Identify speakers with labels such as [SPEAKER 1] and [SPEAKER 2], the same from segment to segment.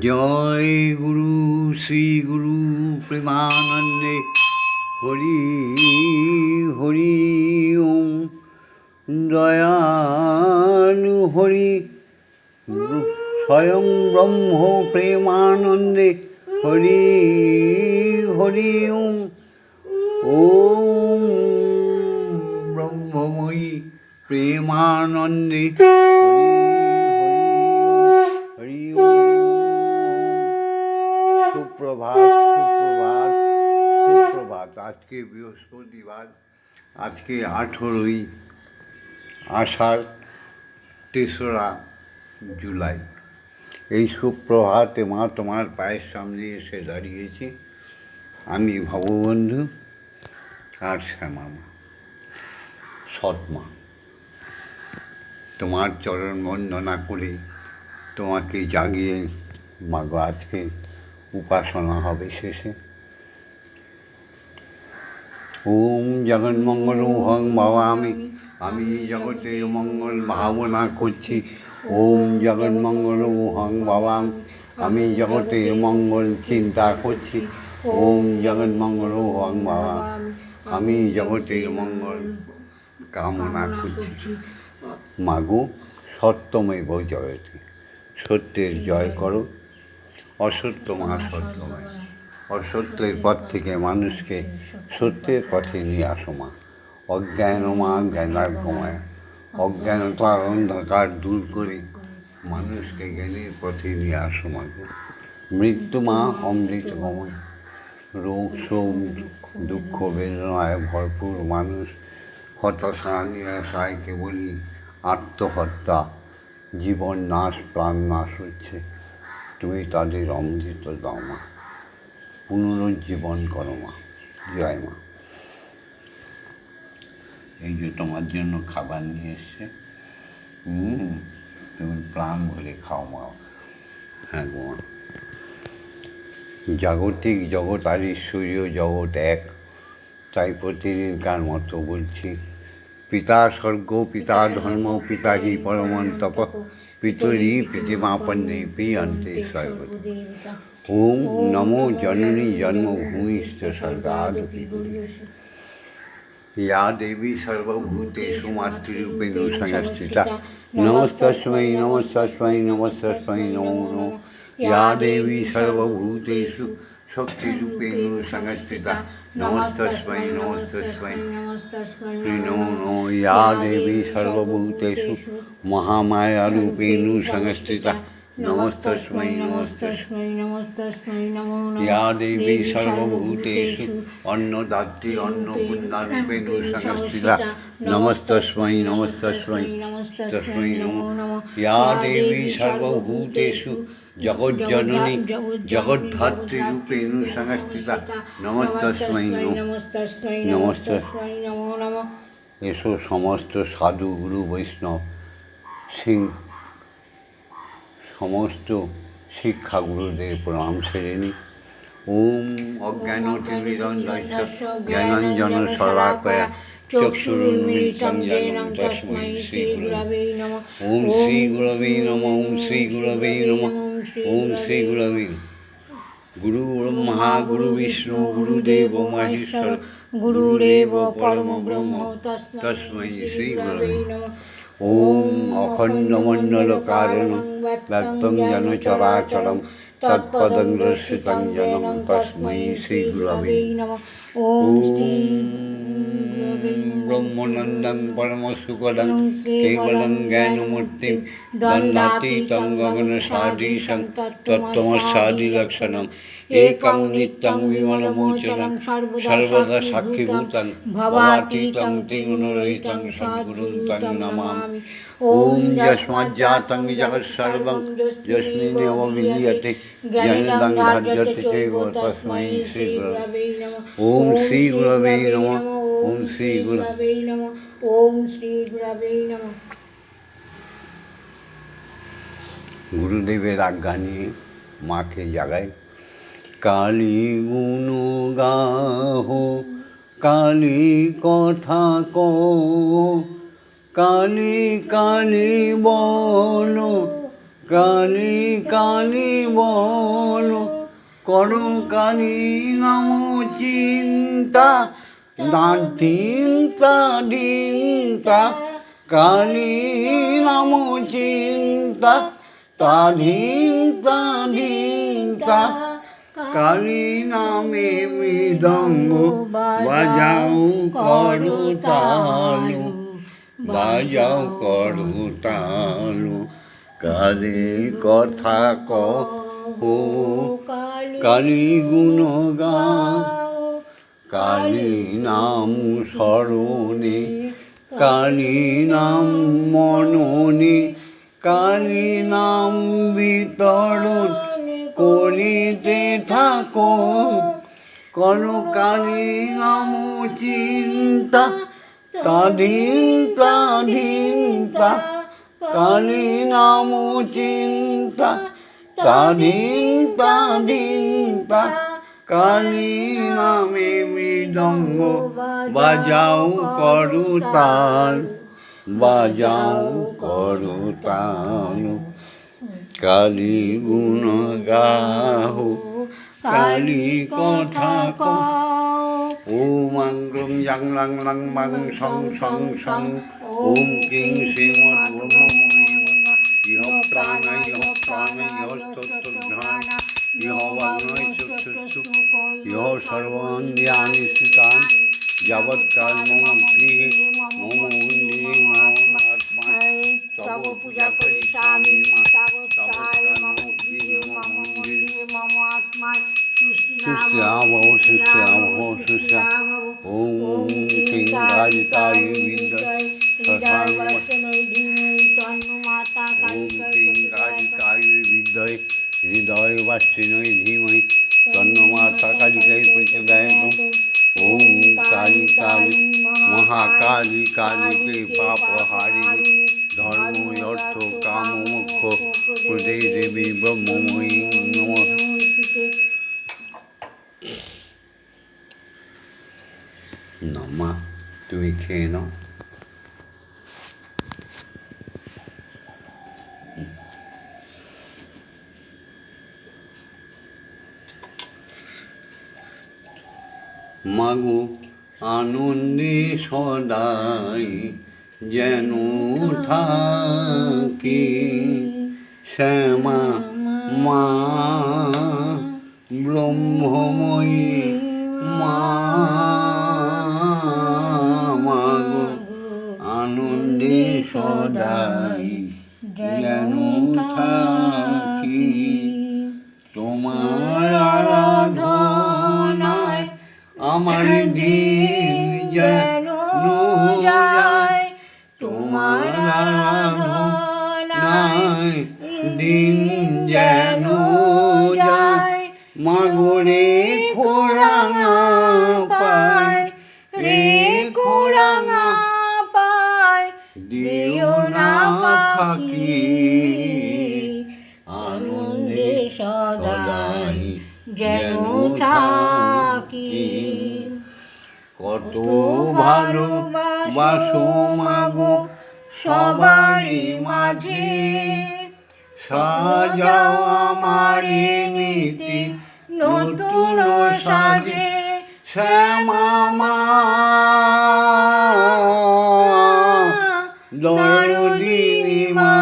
[SPEAKER 1] জয় গুরু, শ্রী গুরু প্রেমানন্দে। হরি হরি ওম। দয়ালু হরি স্বয়ং ব্রহ্ম প্রেমানন্দে। হরি হরি ওম। ওম ব্রহ্মময়ী প্রেমানন্দে। হরি। সুপ্রভাত সুপ্রভাত সুপ্রভাত। আজকে বৃহস্পতিবার, আজকে আঠেরোই আষাঢ়, তেসরা জুলাই। এই সুপ্রভাতে মা তোমার পায়ের সামনে এসে দাঁড়িয়েছি। আমি ভববন্ধু আর শ্যামা মা সৎমা। তোমার চরণ বন্দনা করে তোমাকে জাগিয়ে মাগো আজকে উপাসনা হবে শেষে। ওম জগন্মঙ্গল হং বাবা আমি আমি জগতের মঙ্গল ভাবনা করছি। ওম জগন্মঙ্গল হং বাবা আমি জগতের মঙ্গল চিন্তা করছি। ওম জগন্মঙ্গল হং বাবা আমি জগতের মঙ্গল কামনা করছি। মাগো সত্যময় জয়তে সত্যের জয় করো। অসত্য মা সত্যময় অসত্যের পথ থেকে মানুষকে সত্যের পথে নিয়ে আসো মা। অজ্ঞান মা জ্ঞানার কমায় অজ্ঞানতার অন্ধকার দূর করে মানুষকে জ্ঞানের পথে নিয়ে আসো মা মৃত্যু মা অমৃত কমায় রোগ শোক দুঃখ, বেদনায় ভরপুর মানুষ হতাশা, নিরাশায় কেবলই আত্মহত্যা। জীবন নাশ, প্রাণ নাশ হচ্ছে। তুমি তাদের অমৃত দাও মা। পুনরুজ্জীবন করো মা। জয় মা। এই যে তোমার জন্য খাবার নিয়ে এসছে। হুম, তুমি প্রাণ ভরে খাও মা। হ্যাঁ গো মা। জাগতিক জগৎ আর ঈশ্বরীয় জগৎ এক। তাই প্রতিদিনকার মতো বলছি। पिता स्वर्गो, पिता धर्मो पिता ही परम तप पितरी प्रतिमापन्ने पी स्वर्ग ओम नमो जननी जन्मभूमि सर्गाद या देवी सर्वभूतेषु मातृरूपेण संस्थिता नमस्तस्मै नमस्तस्मै नमस्तस्मै, नमो नमो। या देवी सर्वभूतेषु শক্তিরূপে সংস্থিতা নমস্তস্মৈ নমস্তস্মৈ নমো নমো ইয়া দেবী সর্বভূতেষু মহামায়ারূপেণ সংস্থিতা নমস্তস্মৈ নমস্তস্মৈ
[SPEAKER 2] নমস্তস্মৈ নমো ইয়া
[SPEAKER 1] দেবী সর্বভূতেষু অন্নদাত্রী অন্নপূর্ণারূপেণ সংস্থিতা নমস্তস্মৈ নমস্তস্মৈ তস্মৈ নমো নমো ইয়া দেবী সর্বভূতেষু জগৎ জননী জগদ্ধাত্রী রূপে নু সংস্থিতা
[SPEAKER 2] নমস্তস্মৈ
[SPEAKER 1] নমস্তস্মৈ
[SPEAKER 2] নমো নম
[SPEAKER 1] এসো সমস্ত সাধু গুরু বৈষ্ণব সিং সমস্ত শিক্ষা গুরুদের প্রণাম সেরে নিই ওম অজ্ঞান জ্ঞানাঞ্জন জ্ঞানঞ্জন শলাকয়া চক্ষুরুন্মিলিতং যেন তস্মৈ শ্রী গুরবে
[SPEAKER 2] নমঃ
[SPEAKER 1] ওম শ্রীগুরবে নমঃ ওম শ্রীগুরবে নমঃ ওম শ্রী গুরবে গুরু ব্রহ্মা গুরু বিষ্ণু গুরুদেব মহেশ্বর
[SPEAKER 2] গুরুরেব পরম ব্রহ্ম
[SPEAKER 1] তস্मै শ্রী গুরবে
[SPEAKER 2] নমঃ
[SPEAKER 1] ওম অখণ্ডমণ্ডলকারণ ব্যক্তং যেন চরাচরম তৎপদং দর্শিতং যেন তস্मै শ্রীগুরবে
[SPEAKER 2] নমঃ
[SPEAKER 1] ওম
[SPEAKER 2] ওম শ্রী
[SPEAKER 1] ব্রহ্মনন্দং পরমসুখদং কেবলং জ্ঞানমূর্তিং দণ্ডাতীতং গগনসাদীশং তত্ত্বমসাদিলক্ষণম একং নিত্যং বিমলমোচনং সর্বদা সাক্ষীভূতং ভবাতীতং ত্রিগুণরহিতং সদ্গুরুং তং নমামি ওম যস্মাজ্জাতং জগৎসর্বং যস্মিন্নেব বিলীয়তে জ্ঞানদং ধার্যতে চৈব তস্मै শ্রীগুরবে ওম শ্রী গুরবে নমঃ ওম শ্রী গুরু
[SPEAKER 2] গুরবে নমঃ ওম শ্রী গুরবে নমঃ।
[SPEAKER 1] গুরুদেবের আজ্ঞা নিয়ে মাকে জাগায় কালী গুণ গাহ কালী কথা ক কালী কালী বল কালি কালি বল করো কালি নাম চিন্তা। চিন্তা চিন্তা কালি নাম চিন্তা তাধিন্তা ধিন্তা কালী নামে মৃদঙ্গ বাজাও করু তালু, বাজাও করু তালু কালী কথা কালী গুণ গাও কালী নাম স্মরণে কালী নাম মননে কালী নাম বিতরণ করিতে থাকো। কোন কালী নাম চিন্তা তাধীন তাধীন তা কালী নাম চিন্তা তাধীন তাধীন তা কালী নামে মৃদঙ্গ বাজাও করু তাল, বাজাও করু তাল। কালী গুণ গাহো, কালী কথা কহ ও মঙ্গলম yang lang lang mang song song song ওম কিং শ্রীমৎ যাবৎকাল মম গৃহে মম মন্দিরে মম আত্মা তব পূজা করি স্বামী মা তাবৎকাল মম গৃহে মম মন্দিরে সুস্থ আবহ সুস্থ আবহ সুস্থ ওম কিং কালিকায় বিদ্যয় ওম কিং কালিকায় বিদ্যয় হৃদয় বাষ্টিনয় ধীমহি তন্ন মাতা মহাকালী কালীকে পাপহারিণী ধর্ম অর্থ কাম মোক্ষ প্রদে দেবী ব্রহ্মময়ী নমঃ না মা তুমি খেয়ে নাও মাগো আনন্দে সদাই যেন থাকি। শ্যামা মা দিন যেন যায় মাগরে খোরাঙা পায়, রে খোরাঙা দিও না ফাঁকি আনন্দে সদাই যেন থাকি। কত ভালোবাসো মাগো সবারই মাঝে। সাজাও আমার নীতি, নতুন সাজে শ্যামা দরদিনী মা,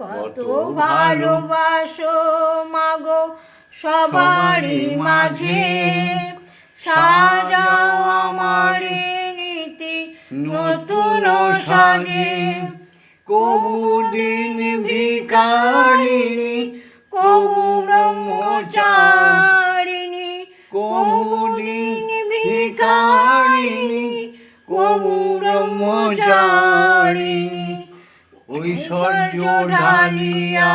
[SPEAKER 2] কত ভালোবাসো মাগো সবারই মাঝে। সাজাও সাজে
[SPEAKER 1] কবু দিন ভিকারিণী
[SPEAKER 2] কবু ব্রহ্মচারিণী
[SPEAKER 1] কবু দিন ভিকারিণী কবু ব্রহ্মচারিণী। ঐশ্বর্য ঢালিয়া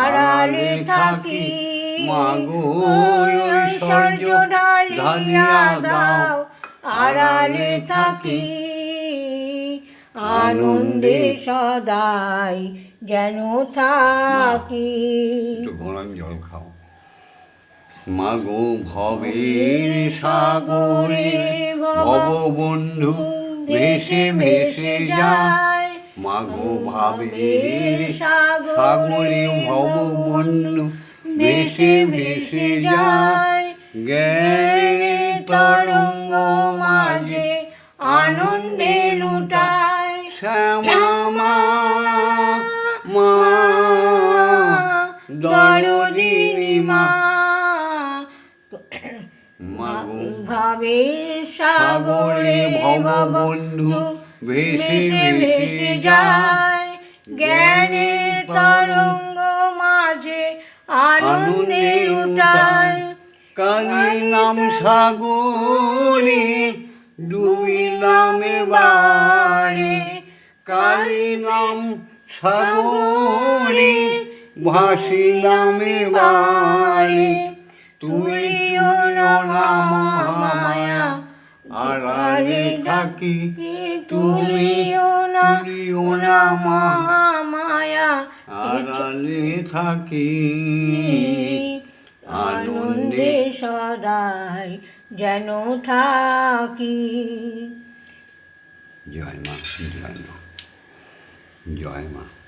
[SPEAKER 2] আড়ালে থাকি।
[SPEAKER 1] মাগো
[SPEAKER 2] ঐশ্বর্য ঢালিয়া দাও, আড়ালে থাকি। আনন্দে সদাই যেন থাকি।
[SPEAKER 1] একটু গরম জল খাও। মাগো ভবের সাগরে ভব বন্ধু ভেসে ভেসে যায়। মাগো ভাবের
[SPEAKER 2] সাগরে
[SPEAKER 1] ভব বন্ধু ভেসে ভেসে যায়। জ্ঞানের তরঙ্গ দরদিনী মা
[SPEAKER 2] ভাবে
[SPEAKER 1] সাগরে ভব বন্ধু ভেসে ভেসে যায়।
[SPEAKER 2] জ্ঞানের তরঙ্গ মাঝে আনন্দে উঠায়
[SPEAKER 1] কালী নাম সাগরে ডুবিলাম এবারে কালী নাম সাগরে ভাসিলাম এবারে তুই নাম মায়া আড়ালে থাকি।
[SPEAKER 2] তুমিও না
[SPEAKER 1] তুইও না
[SPEAKER 2] মায়া
[SPEAKER 1] আড়ালে থাকি।
[SPEAKER 2] আনন্দে সদাই যেন থাকি।
[SPEAKER 1] জয় মা জয় মা। জয় মা।